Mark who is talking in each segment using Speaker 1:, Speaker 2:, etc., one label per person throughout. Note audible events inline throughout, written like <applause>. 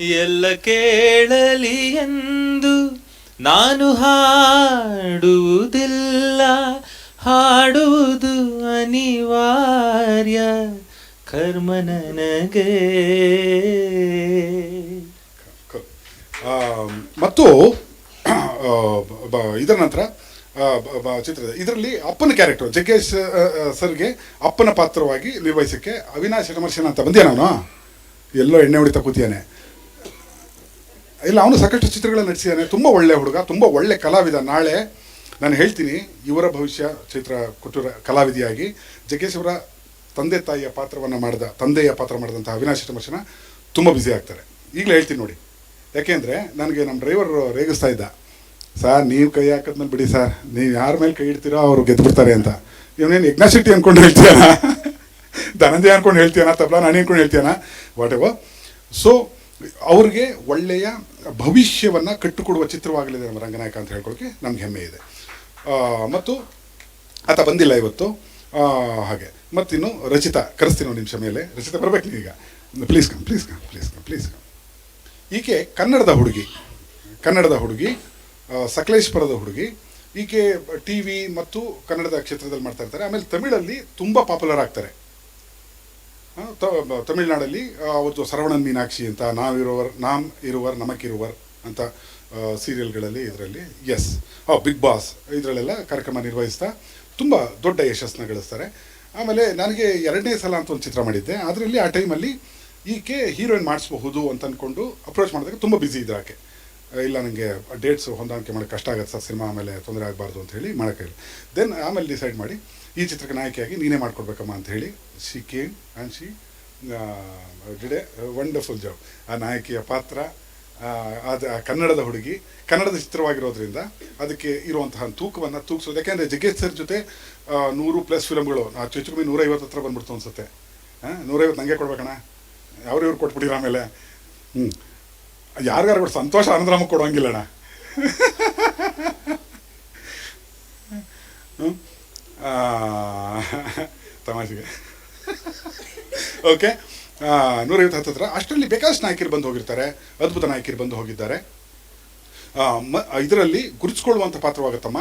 Speaker 1: ಎಲ್ಲ ಕೇಳಲಿ ಎಂದು ನಾನು ಹಾಡುವುದಿಲ್ಲ. ಹಾಡುವುದು ಅನಿವಾರ್ಯ. ಕರ್ಮ ನನಗೆ.
Speaker 2: ಮತ್ತು ಇದರ ನಂತರ ಚಿತ್ರದ, ಇದರಲ್ಲಿ ಅಪ್ಪನ ಕ್ಯಾರೆಕ್ಟರ್ ಜಗ್ಗೇಶ್ ಸರ್ಗೆ ಅಪ್ಪನ ಪಾತ್ರವಾಗಿ ನಿರ್ವಹಿಸಕ್ಕೆ ಅವಿನಾಶ್ ರಮರ್ಶನ ಅಂತ ಬಂದೆ ನಾನು? ಎಲ್ಲೋ ಎಣ್ಣೆ ಹೊಡಿತಾ ಕೂತಿಯಾನೆ. ಇಲ್ಲ, ಅವನು ಸಾಕಷ್ಟು ಚಿತ್ರಗಳನ್ನು ನಟಿಸಿದ್ದಾನೆ ತುಂಬ ಒಳ್ಳೆ ಹುಡುಗ, ತುಂಬ ಒಳ್ಳೆ ಕಲಾವಿದ. ನಾಳೆ ನಾನು ಹೇಳ್ತೀನಿ, ಇವರ ಭವಿಷ್ಯ ಚಿತ್ರ ಕೊಟ್ಟೂರ ಕಲಾವಿದಿಯಾಗಿ. ಜಗ್ಗೇಶ್ ಅವರ ತಂದೆ ತಾಯಿಯ ಪಾತ್ರವನ್ನು ಮಾಡಿದ, ತಂದೆಯ ಪಾತ್ರ ಮಾಡಿದಂಥ ಅವಿನಾಶ್ ಚಿತ್ರಮರ್ಶನ ತುಂಬ ಬ್ಯುಸಿ ಆಗ್ತಾರೆ. ಈಗಲೇ ಹೇಳ್ತೀನಿ ನೋಡಿ. ಯಾಕೆಂದರೆ ನನಗೆ ನಮ್ಮ ಡ್ರೈವರ್ ರೇಗಿಸ್ತಾ ಇದ್ದ. ಸರ್, ನೀವು ಕೈ ಹಾಕಿದ್ಮೇಲೆ ಬಿಡಿ ಸರ್. ನೀವು ಯಾರ ಮೇಲೆ ಕೈ ಇಡ್ತೀರೋ ಅವರು ಗೆದ್ಬಿಡ್ತಾರೆ ಅಂತ. ಇವನೇನು ಯಜ್ಞಾಶೆಟ್ಟಿ ಅಂದ್ಕೊಂಡು ಹೇಳ್ತೀಯಾನ? <laughs> ಧನಂಜಯ ಅಂದ್ಕೊಂಡು ಹೇಳ್ತೀಯಾನ, ತಬ್ಲಾ ನಾನು ಅಂದ್ಕೊಂಡು ಹೇಳ್ತೀಯಾನ? ವಾಟ್ ಎವರ್ ಸೊ ಅವ್ರಿಗೆ ಒಳ್ಳೆಯ ಭವಿಷ್ಯವನ್ನು ಕಟ್ಟಿಕೊಡುವ ಚಿತ್ರವಾಗಲಿದೆ ನಮ್ಮ ರಂಗನಾಯಕ ಅಂತ ಹೇಳ್ಕೊಳ್ಳೋಕೆ ನಮ್ಗೆ ಹೆಮ್ಮೆ ಇದೆ. ಮತ್ತು ಆತ ಬಂದಿಲ್ಲ ಇವತ್ತು. ಹಾಗೆ. ಮತ್ತಿನ್ನು ರಚಿತಾ, ಕರೆಸ್ತೀನಿ ಒಂದು ನಿಮಿಷ ಮೇಲೆ. ರಚಿತಾ ಬರಬೇಕು ನೀವೀಗ. Please come please come please come please come ಈಕೆ ಕನ್ನಡದ ಹುಡುಗಿ. ಕನ್ನಡದ ಹುಡುಗಿ ಸಕಲೇಶ್ಪುರದ ಹುಡುಗಿ. ಈಕೆ ಟಿ ವಿ ಮತ್ತು ಕನ್ನಡದ ಕ್ಷೇತ್ರದಲ್ಲಿ ಮಾಡ್ತಾ ಇರ್ತಾರೆ. ಆಮೇಲೆ ತಮಿಳಲ್ಲಿ ತುಂಬ ಪಾಪ್ಯುಲರ್ ಆಗ್ತಾರೆ. ತಮಿಳ್ನಾಡಲ್ಲಿ ಅವತ್ತು ಸರವಣನ್ ಮೀನಾಕ್ಷಿ ಅಂತ ನಾವಿರುವರ್, ನಾಮ್ ಇರುವರ್ ನಮಕಿರುವರ್ ಅಂತ ಸೀರಿಯಲ್ಗಳಲ್ಲಿ ಇದರಲ್ಲಿ ಎಸ್ ಬಿಗ್ ಬಾಸ್ ಇದರಲ್ಲೆಲ್ಲ ಕಾರ್ಯಕ್ರಮ ನಿರ್ವಹಿಸ್ತಾ ತುಂಬ ದೊಡ್ಡ ಯಶಸ್ಸನ್ನ ಗಳಿಸ್ತಾರೆ. ಆಮೇಲೆ ನನಗೆ ಎರಡನೇ ಸಲ ಅಂತ ಒಂದು ಚಿತ್ರ ಮಾಡಿದ್ದೆ. ಅದರಲ್ಲಿ ಆ ಟೈಮಲ್ಲಿ ಈಕೆ ಹೀರೋಯಿನ್ ಮಾಡಿಸ್ಬಹುದು ಅಂತ ಅಂದ್ಕೊಂಡು ಅಪ್ರೋಚ್ ಮಾಡಿದಾಗ ತುಂಬ ಬ್ಯುಸಿ ಇದ್ರೆ ಆಕೆ. ಇಲ್ಲ ನನಗೆ ಡೇಟ್ಸ್ ಹೊಂದಾಣಿಕೆ ಮಾಡೋಕ್ಕೆ ಕಷ್ಟ ಆಗುತ್ತೆ ಸರ್, ಸಿನಿಮಾ ಆಮೇಲೆ ತೊಂದರೆ ಆಗಬಾರ್ದು ಅಂತ ಹೇಳಿ ಮಾಡೋಕ್ಕಾಗಿಲ್ಲ ದೆನ್ ಆಮೇಲೆ ಡಿಸೈಡ್ ಮಾಡಿ, ಈ ಚಿತ್ರಕ್ಕೆ ನಾಯಕಿಯಾಗಿ ನೀನೇ ಮಾಡ್ಕೊಡ್ಬೇಕಮ್ಮ ಅಂತ ಹೇಳಿ she came and she did wonderful job ಆ ನಾಯಕಿಯ ಪಾತ್ರ ಅದು ಕನ್ನಡದ ಹುಡುಗಿ, ಕನ್ನಡದ ಚಿತ್ರವಾಗಿರೋದ್ರಿಂದ ಅದಕ್ಕೆ ಇರುವಂತಹ ತೂಕವನ್ನು ತೂಕಿಸೋದು ಯಾಕೆಂದರೆ ಜಗ್ಗೇಶ್ ಸರ್ ಜೊತೆ ನೂರು ಪ್ಲಸ್ ಫಿಲಮ್ಗಳು ಹೆಚ್ಚು ಕಮ್ಮಿ ನೂರೈವತ್ತು ಹತ್ರ ಬಂದ್ಬಿಡ್ತು ಅನ್ಸುತ್ತೆ. ಹಾಂ ನೂರೈವತ್ತು ನನಗೆ ಕೊಡ್ಬೇಕಣ್ಣ. ಅವ್ರು ಇವ್ರು ಕೊಟ್ಬಿಟ್ಟಿರ ಆಮೇಲೆ. ಹ್ಞೂ ಯಾರಿಗಾರು ಕೂಡ ಸಂತೋಷ ಆನಂದರಾಮ ಕೊಡೋಂಗಿಲ್ಲಣ್ಣ ತಮಾಷೆಗೆ. ಓಕೆ. ನೂರೈವತ್ತು ಹತ್ತತ್ರ ಅಷ್ಟರಲ್ಲಿ ಬೇಕಾದಷ್ಟು ನಾಯಕಿರು ಬಂದು ಹೋಗಿರ್ತಾರೆ. ಅದ್ಭುತ ನಾಯಕಿರು ಬಂದು ಹೋಗಿದ್ದಾರೆ. ಮ, ಇದರಲ್ಲಿ ಗುರುತಿಸ್ಕೊಳ್ಳುವಂಥ ಪಾತ್ರವಾಗುತ್ತಮ್ಮ.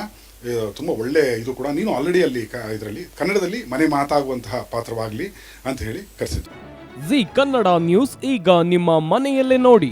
Speaker 2: ತುಂಬ ಒಳ್ಳೆ ಇದು ಕೂಡ. ನೀನು ಆಲ್ರೆಡಿ ಅಲ್ಲಿ ಇದರಲ್ಲಿ, ಕನ್ನಡದಲ್ಲಿ ಮನೆ ಮಾತಾಗುವಂತಹ ಪಾತ್ರವಾಗಲಿ ಅಂತ ಹೇಳಿ ಕರೆಸಿದ್ದು
Speaker 3: ಜಿ ಕನ್ನಡ ನ್ಯೂಸ್ ಈಗ ನಿಮ್ಮ ಮನೆಯಲ್ಲೇ ನೋಡಿ.